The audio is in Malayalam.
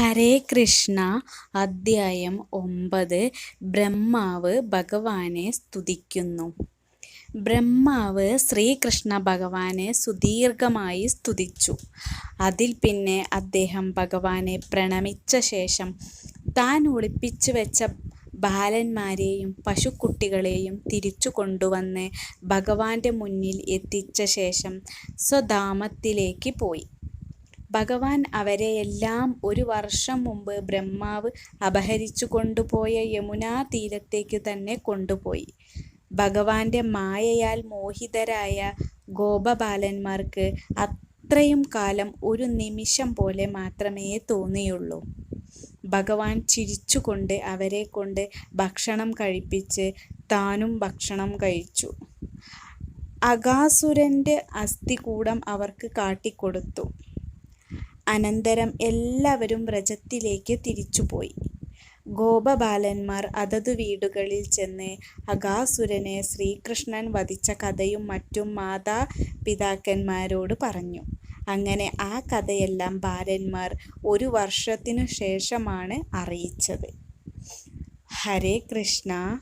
ഹരേ കൃഷ്ണ അദ്ധ്യായം ഒമ്പത്. ബ്രഹ്മാവ് ഭഗവാനെ സ്തുതിക്കുന്നു. ബ്രഹ്മാവ് ശ്രീകൃഷ്ണ ഭഗവാനെ സുദീർഘമായി സ്തുതിച്ചു. അതിൽ പിന്നെ അദ്ദേഹം ഭഗവാനെ പ്രണമിച്ച ശേഷം താൻ ഒളിപ്പിച്ചു വെച്ച ബാലന്മാരെയും പശുക്കുട്ടികളെയും തിരിച്ചു കൊണ്ടുവന്ന് ഭഗവാന്റെ മുന്നിൽ എത്തിച്ച ശേഷം സ്വധാമത്തിലേക്ക് പോയി. ഭഗവാൻ അവരെയെല്ലാം ഒരു വർഷം മുമ്പ് ബ്രഹ്മാവ് അപഹരിച്ചു കൊണ്ടുപോയ യമുനാ തീരത്തേക്ക് തന്നെ കൊണ്ടുപോയി. ഭഗവാന്റെ മായയാൽ മോഹിതരായ ഗോപബാലന്മാർക്ക് അത്രയും കാലം ഒരു നിമിഷം പോലെ മാത്രമേ തോന്നിയുള്ളൂ. ഭഗവാൻ ചിരിച്ചുകൊണ്ട് അവരെ കൊണ്ട് ഭക്ഷണം കഴിപ്പിച്ച് താനും ഭക്ഷണം കഴിച്ചു. അകാസുരന്റെ അസ്ഥികൂടം അവർക്ക് കാട്ടിക്കൊടുത്തു. അനന്തരം എല്ലാവരും വ്രജത്തിലേക്ക് തിരിച്ചുപോയി. ഗോപബാലന്മാർ അതത് വീടുകളിൽ ചെന്ന് അഗാസുരനെ ശ്രീകൃഷ്ണൻ വധിച്ച കഥയും മറ്റും മാതാപിതാക്കന്മാരോട് പറഞ്ഞു. അങ്ങനെ ആ കഥയെല്ലാം ബാലന്മാർ ഒരു വർഷത്തിനു ശേഷമാണ് അറിയിച്ചത്. ഹരേ കൃഷ്ണ.